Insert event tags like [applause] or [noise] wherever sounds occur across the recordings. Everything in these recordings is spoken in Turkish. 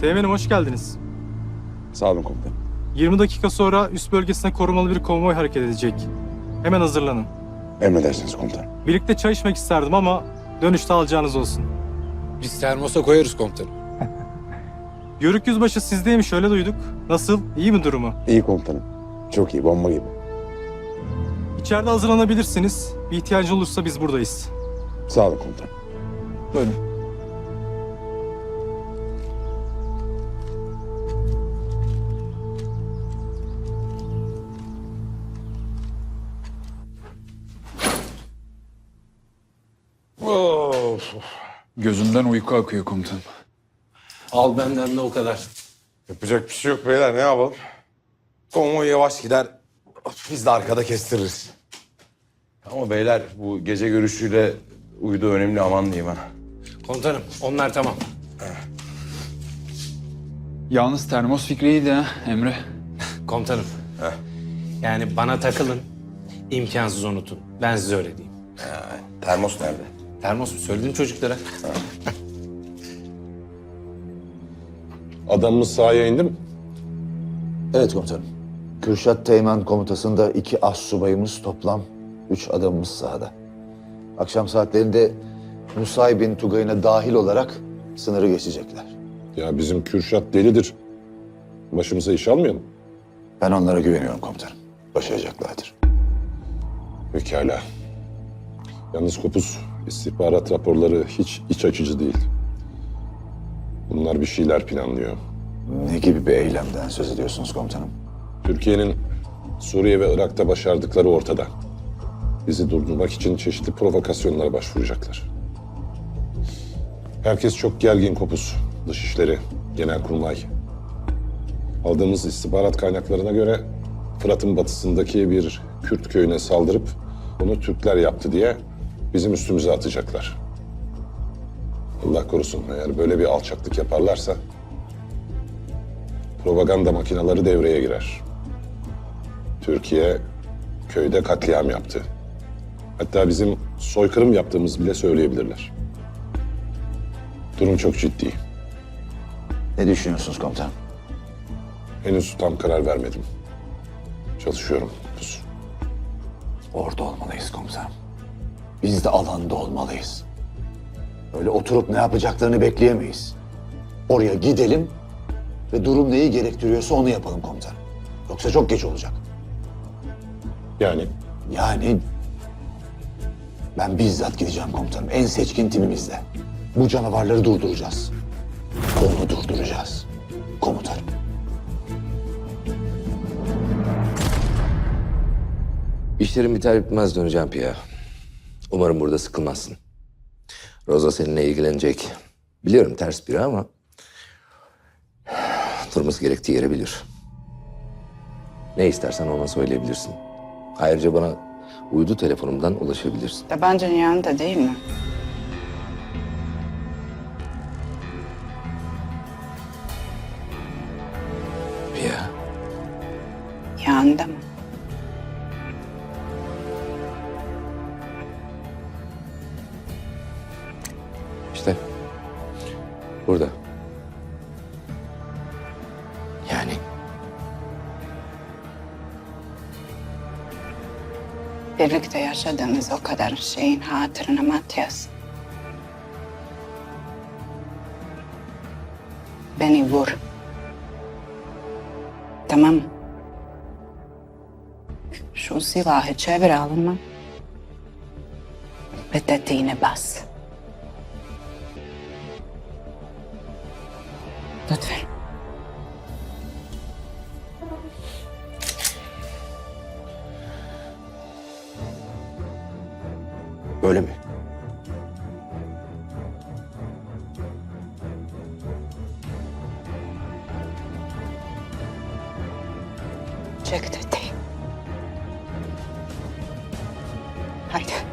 Teğmenim hoş geldiniz. Sağ olun komutanım. 20 dakika sonra üst bölgesine korumalı bir konvoy hareket edecek. Hemen hazırlanın. Emredersiniz komutanım. Birlikte çay içmek isterdim ama dönüşte alacağınız olsun. Biz termosa koyarız komutanım. [laughs] Yörük yüzbaşı sizdeymiş öyle duyduk. Nasıl? İyi mi durumu? İyi komutanım. Çok iyi, bomba gibi. İçeride hazırlanabilirsiniz. Bir ihtiyacı olursa biz buradayız. Sağ olun komutanım. Buyurun. Gözümden uyku akıyor komutanım. Al benden de o kadar. Yapacak bir şey yok beyler ne yapalım? Konvoy yavaş gider. Biz de arkada kestiririz. Ama beyler bu gece görüşüyle uydu önemli aman diyeyim ha. Komutanım onlar tamam. Yalnız termos fikri iyiydi ha Emre. Komutanım. Yani bana takılın. imkansız unutun. Ben size öyle diyeyim. Termos nerede? Termos mu? Söyledim çocuklara. Adamımız sahaya indi mi? Evet komutanım. Kürşat Teğmen komutasında iki as subayımız toplam üç adamımız sahada. Akşam saatlerinde Musay bin Tugay'ına dahil olarak sınırı geçecekler. Ya bizim Kürşat delidir. Başımıza iş almayalım. Ben onlara güveniyorum komutanım. Başaracaklardır. Pekala. Yalnız Kopuz, istihbarat raporları hiç iç açıcı değil. Bunlar bir şeyler planlıyor. Ne gibi bir eylemden söz ediyorsunuz komutanım? Türkiye'nin Suriye ve Irak'ta başardıkları ortada. Bizi durdurmak için çeşitli provokasyonlara başvuracaklar. Herkes çok gergin Kopuz. Dışişleri, Genelkurmay. Aldığımız istihbarat kaynaklarına göre Fırat'ın batısındaki bir Kürt köyüne saldırıp bunu Türkler yaptı diye bizim üstümüze atacaklar. Allah korusun eğer böyle bir alçaklık yaparlarsa propaganda makineleri devreye girer. Türkiye köyde katliam yaptı. Hatta bizim soykırım yaptığımız bile söyleyebilirler. Durum çok ciddi. Ne düşünüyorsunuz komutanım? Henüz tam karar vermedim. Çalışıyorum. Orada olmalıyız komutanım. Biz de alanda olmalıyız. Öyle oturup ne yapacaklarını bekleyemeyiz. Oraya gidelim ve durum neyi gerektiriyorsa onu yapalım komutanım. Yoksa çok geç olacak. Yani Yani ben bizzat gideceğim komutanım. En seçkin timimizle. Bu canavarları durduracağız. Onu durduracağız. Komutanım. İşlerin biter bitmez döneceğim Pia. Umarım burada sıkılmazsın. Rosa seninle ilgilenecek. Biliyorum ters biri ama... ...durması gerektiği yere bilir. Ne istersen ona söyleyebilirsin. Ayrıca bana uydu telefonumdan ulaşabilirsin. Tabancanın yanında değil mi? Pia, Yanında mı? Burada. Yani Birlikte yaşadığımız o kadar şeyin hatırına Matias. Beni vur. Tamam? Şu silahı çevir alınma. Ve tetiğine bas. Lütfen. böyle mi? Çek tetiği. Haydi.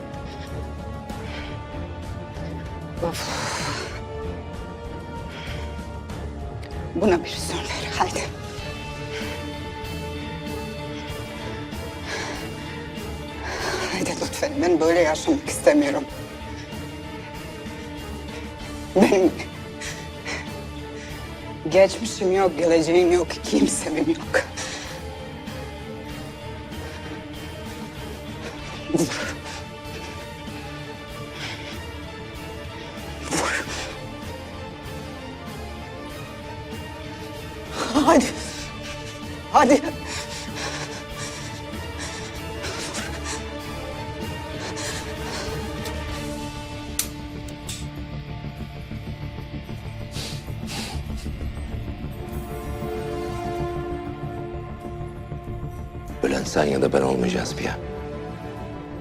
Buna bir son ver. Haydi. Haydi lütfen. Ben böyle yaşamak istemiyorum. Benim Geçmişim yok, geleceğim yok, kimsem yok. Vur. Hadi. Hadi. Ölen sen ya da ben olmayacağız Pia.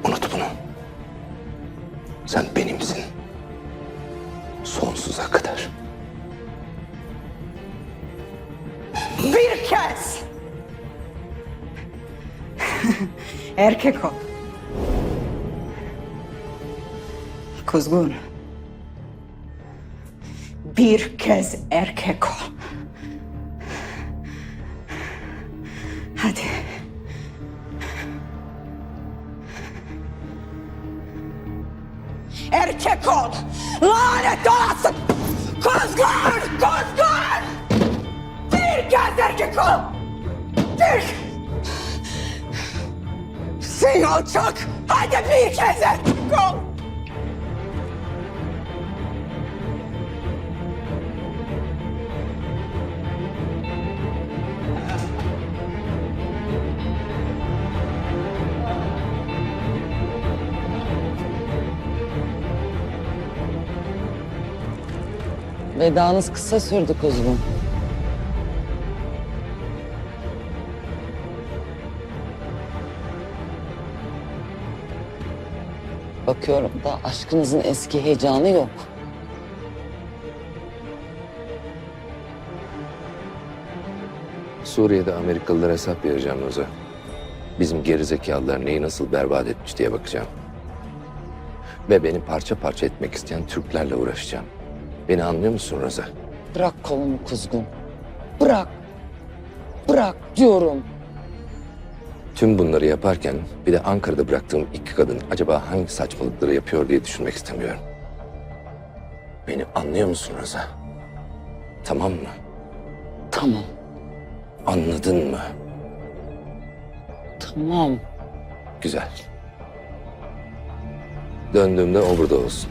Unut bunu. Sen benimsin. Sonsuza kadar. Kez. [laughs] Erkek ol. Kuzgun. Bir kez erkek ol. Hadi. Erkek ol. Lanet olasın. Kuzgun! Kuzgun! Kez erkek ol. Bir. Sen alçak. Hadi bir kez ol. Vedanız kısa sürdü kuzum. Bakıyorum da aşkınızın eski heyecanı yok. Suriye'de Amerikalılara hesap vereceğim Roza. Bizim gerizekalılar neyi nasıl berbat etmiş diye bakacağım. Ve beni parça parça etmek isteyen Türklerle uğraşacağım. Beni anlıyor musun Roza? Bırak kolumu kuzgun. Bırak. Bırak diyorum. Tüm bunları yaparken bir de Ankara'da bıraktığım iki kadın acaba hangi saçmalıkları yapıyor diye düşünmek istemiyorum. Beni anlıyor musun Roza? Tamam mı? Tamam. Anladın mı? Tamam. Güzel. Döndüğümde o burada olsun.